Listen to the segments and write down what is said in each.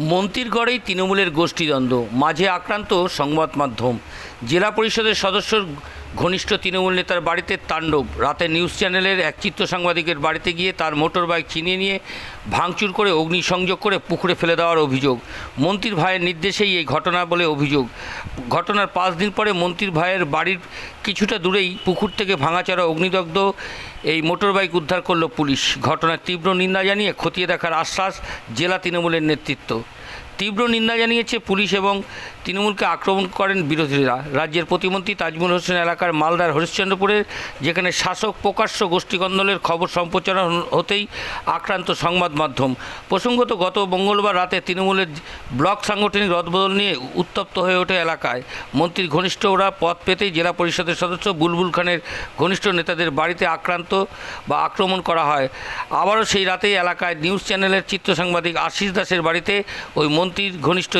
মন্ত্রীর গড়েই তৃণমূলের গোষ্ঠীদ্বন্দ্ব। মাঝে আক্রান্ত সংবাদ মাধ্যম। জেলা পরিষদের সদস্যর ঘনিষ্ঠ তৃণমূল নেতার বাড়িতে তাণ্ডব। রাতে নিউজ চ্যানেলের এক চিত্র সাংবাদিকের বাড়িতে গিয়ে তার মোটর বাইক ছিনিয়ে নিয়ে ভাঙচুর করে অগ্নিসংযোগ করে পুকুরে ফেলে দেওয়ার অভিযোগ। মন্ত্রীর ভাইয়ের নির্দেশেই এই ঘটনা বলে অভিযোগ। ঘটনার পাঁচ দিন পরে মন্ত্রীর ভাইয়ের বাড়ির কিছুটা দূরেই পুকুর থেকে ভাঙাচড়া অগ্নিদগ্ধ এই মোটর বাইক উদ্ধার করল পুলিশ। ঘটনার তীব্র নিন্দা জানিয়ে খতিয়ে দেখার আশ্বাস জেলা তৃণমূলের নেতৃত্ব। তীব্র নিন্দা জানিয়েছে পুলিশ এবং তৃণমূলকে আক্রমণ করেন বিরোধীরা। রাজ্যের প্রতিমন্ত্রী তাজমুল হোসেন এলাকার মালদার হরিশ্চন্দ্রপুরের যেখানে শাসক প্রকাশ্য গোষ্ঠীকন্দলের খবর সম্প্রচার হতেই আক্রান্ত সংবাদ মাধ্যম। প্রসঙ্গত, গত মঙ্গলবার রাতে তৃণমূলের ব্লক সাংগঠনিক রদবদল নিয়ে উত্তপ্ত হয়ে ওঠে এলাকায়। মন্ত্রীর ঘনিষ্ঠরা পদ পেতেই জেলা পরিষদের সদস্য বুলবুল খানের ঘনিষ্ঠ নেতাদের বাড়িতে আক্রান্ত বা আক্রমণ করা হয়। আবারও সেই রাতেই এলাকায় নিউজ চ্যানেলের চিত্র সাংবাদিক আশিস দাসের বাড়িতে ওই মন্ত্রীর ঘনিষ্ঠ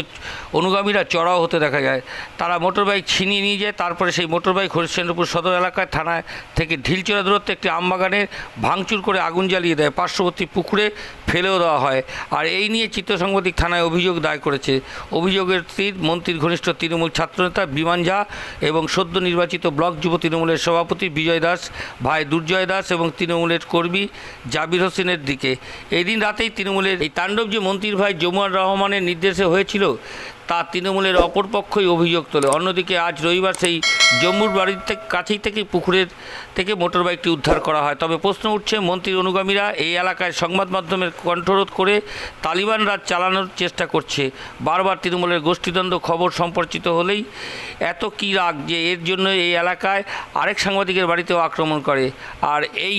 অনুগামীরা চড়াও হতে দেখা যায়। তারা মোটরবাইক ছিনিয়ে নিয়ে যায়, তারপরে সেই মোটরবাইক হরিশ্চন্দ্রপুর সদর এলাকায় থানায় থেকে ঢিলচড়া দূরত্বে একটি আমবাগানে ভাঙচুর করে আগুন জ্বালিয়ে দেয়। পার্শ্ববর্তী পুকুরে ফেলেও দেওয়া হয়। আর এই নিয়ে চিত্র সাংবাদিক থানায় অভিযোগ দায় করেছে। অভিযোগের তীর মন্ত্রীর ঘনিষ্ঠ তৃণমূল ছাত্রনেতা বিমান ঝা এবং সদ্য নির্বাচিত ব্লক যুব তৃণমূলের সভাপতি বিজয় দাস, ভাই দুর্জয় দাস এবং তৃণমূলের কর্মী জাবির হোসেনের দিকে। এদিন রাতেই তৃণমূলের এই তাণ্ডব যে মন্ত্রীর ভাই জমুয়ার রহমানের নির্দেশে হয়েছিল তা তৃণমূলের অপরপক্ষই অভিযোগ তোলে। অন্যদিকে আজ রবিবার সেই জম্মুর বাড়ির কাছেই থেকে পুকুরের থেকে মোটর বাইকটি উদ্ধার করা হয়। তবে প্রশ্ন উঠছে, মন্ত্রীর অনুগামীরা এই এলাকায় সংবাদ মাধ্যমের কণ্ঠরোধ করে তালিবান রাজ চালানোর চেষ্টা করছে। বারবার তৃণমূলের গোষ্ঠীদ্বন্দ্ব খবর সম্পর্কিত হলেই এত কী রাগ যে এর জন্য এই এলাকায় আরেক সাংবাদিকের বাড়িতেও আক্রমণ করে। আর এই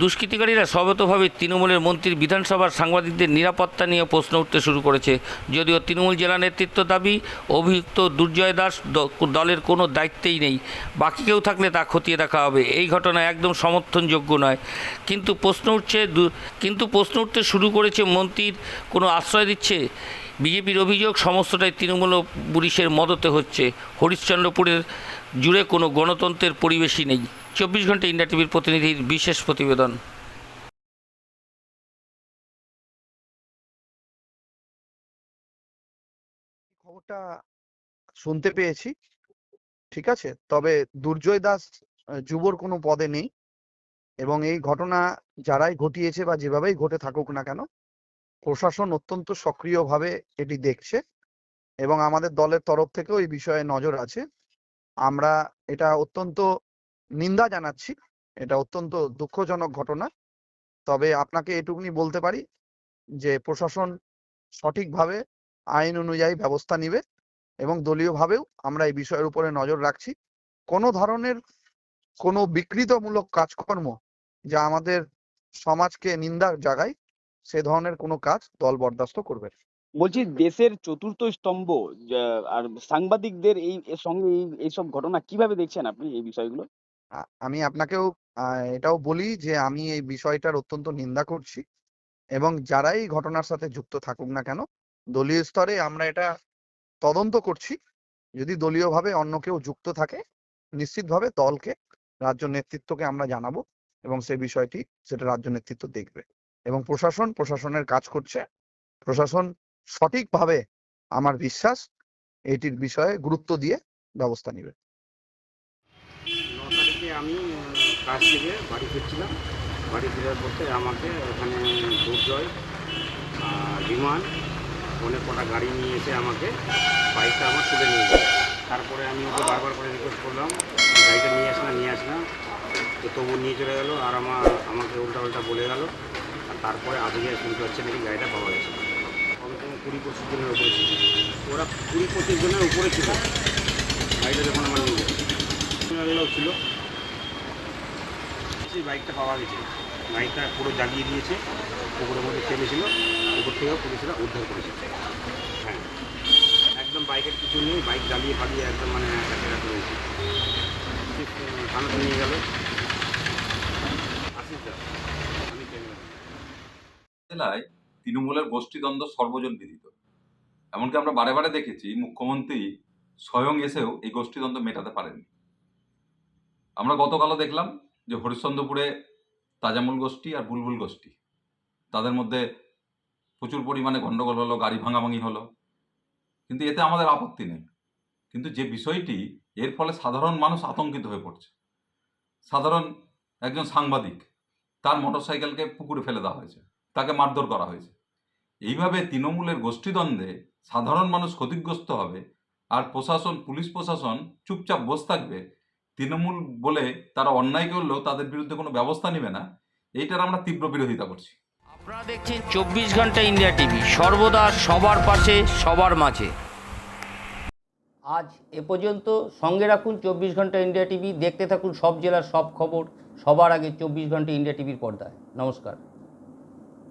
দুষ্কৃতিকারীরা সর্বতভাবে তৃণমূলের মন্ত্রীর বিধানসভার সাংবাদিকদের নিরাপত্তা নিয়ে প্রশ্ন উঠতে শুরু করেছে। যদিও তৃণমূল জেলা নেতৃত্ব দাবি, অভিযুক্ত দুর্জয় দাস দলের কোনো দায়িত্বেই নেই। বাকি কেউ থাকলে তা খতিয়ে দেখা হবে। এই ঘটনা একদম সমর্থনযোগ্য নয়। কিন্তু প্রশ্ন উঠছে কিন্তু প্রশ্ন উঠতে শুরু করেছে মন্ত্রীর কোনো আশ্রয় দিচ্ছে? বিজেপির অভিযোগ সমস্তটাই তৃণমূল পুলিশের মদতে হচ্ছে। হরিশ্চন্দ্রপুরের জুড়ে কোনো গণতন্ত্রের পরিবেশই নেই। চব্বিশ ঘণ্টা ইন্ডিয়া টিভির প্রতিনিধির বিশেষ প্রতিবেদন। খবরটা শুনতে পেয়েছি। ঠিক আছে? তবে দুর্জয় দাস যুবর কোনো পদে নেই এবং এই ঘটনা যারাই ঘটিয়েছে বা যেভাবেই ঘটে থাকুক না কেন, প্রশাসন অত্যন্ত সক্রিয়ভাবে এটি দেখছে এবং আমাদের দলের তরফ থেকেও এই বিষয়ে নজর আছে। আমরা এটা অত্যন্ত নিন্দা জানাচ্ছি, এটা অত্যন্ত দুঃখজনক ঘটনা। তবে আপনাকে এটুকুনি বলতে পারি যে প্রশাসন সঠিকভাবে আইন অনুযায়ী ব্যবস্থা নিবে এবং দলীয়ভাবেও আমরা এই বিষয়ের উপরে নজর রাখছি। কোনো ধরনের কোনো বিকৃতমূলক কাজকর্ম যা আমাদের সমাজকে নিন্দার জায়গায় সে ধরনের কোনো কাজ দল বরদাস্ত করবে বলছি দেশের চতুর্থ স্তম্ভ আর সাংবাদিকদের এই সঙ্গে এই এইসব ঘটনা কীভাবে দেখছেন আপনি এই বিষয়গুলো? আমি আপনাকেও আহ, এটাও বলি যে আমি এই বিষয়টার অত্যন্ত নিন্দা করছি এবং যারাই ঘটনার সাথে যুক্ত থাকুক না কেন দলীয় স্তরে আমরা এটা তদন্ত করছি। যদি দলীয়ভাবে অন্য কেউ যুক্ত থাকে, নিশ্চিতভাবে দলকে, রাজ্য নেতৃত্বকে আমরা জানাব এবং সেই বিষয়টি সেটা রাজ্য নেতৃত্ব দেখবে। এবং প্রশাসন, প্রশাসনের কাজ করছে। প্রশাসন সঠিকভাবে আমার বিশ্বাস এটির বিষয়ে গুরুত্ব দিয়ে ব্যবস্থা নেবে। আমি কাজ থেকে বাড়ি ফিরছিলাম। বাড়ি ফেরার পথে আমাকে ওখানে দুর্জয় বিমান অনেক কটা গাড়ি নিয়ে এসে আমাকে বাইকটা আমার তুলে নিয়ে গেল। তারপরে আমি ওকে বারবার করে রিকোয়েস্ট করলাম, গাড়িটা নিয়ে আস না নিয়ে আস না তো তবু নিয়ে চলে গেলো আর আমার আমাকে উল্টা উল্টা বলে গেল। আর তারপরে আজকে শুনতে হচ্ছে নাকি গাড়িটা পাওয়া গেছে। কমসে কম কুড়ি পঁচিশ জনের উপরে ছিল ওরা কুড়ি পঁচিশ জনের উপরে ছিল। গাড়িটা যখন আমার নিয়ে গেছে ছিল। সেই বাইকটা পাওয়া গেছে। বাইকটা পুরো জ্বালিয়ে দিয়েছে, পুকুরের মধ্যে ফেলেছিল পুকুর থেকেও পুলিশরা উদ্ধার করেছে। হ্যাঁ। একদম বাইকের কিছু নেই, বাইক জ্বালিয়ে পালিয়ে একদম মানে একা একা রয়েছে নিয়ে গেল। জেলায় তৃণমূলের গোষ্ঠীদ্বন্দ্ব সর্বজন বিদিত। এমনকি আমরা বারে বারে দেখেছি, মুখ্যমন্ত্রী স্বয়ং এসেও এই গোষ্ঠীদ্বন্দ্ব মেটাতে পারেননি। আমরা গতকালও দেখলাম যে হরিশ্চন্দ্রপুরে তাজামুল গোষ্ঠী আর বুলবুল গোষ্ঠী। তাদের মধ্যে প্রচুর পরিমাণে গণ্ডগোল হলো, গাড়ি ভাঙাভাঙি হলো। কিন্তু এতে আমাদের আপত্তি নেই। কিন্তু যে বিষয়টি, এর ফলে সাধারণ মানুষ আতঙ্কিত হয়ে পড়ছে। সাধারণ একজন সাংবাদিক, তার মোটরসাইকেলকে পুকুরে ফেলে দেওয়া হয়েছে, তাকে মারধর করা হয়েছে। এইভাবে তৃণমূলের গোষ্ঠীদ্বন্দ্বে সাধারণ মানুষ ক্ষতিগ্রস্ত হবে আর প্রশাসন, পুলিশ প্রশাসন চুপচাপ বসে থাকবে তৃণমূল বলে তারা অন্যায় করলেও তাদের বিরুদ্ধে কোনো ব্যবস্থা নেবে না এইটার আমরা তীব্র বিরোধিতা করছি। আপনারা দেখছেন চব্বিশ ঘণ্টা ইন্ডিয়া টিভি সর্বদা সবার পাশে সবার মাঝে। আজ এ পর্যন্ত সঙ্গে রাখুন চব্বিশ ঘণ্টা ইন্ডিয়া টিভি দেখতে থাকুন সব জেলার সব খবর সবার আগে চব্বিশ ঘণ্টা ইন্ডিয়া টিভির পর্দায়। নমস্কার।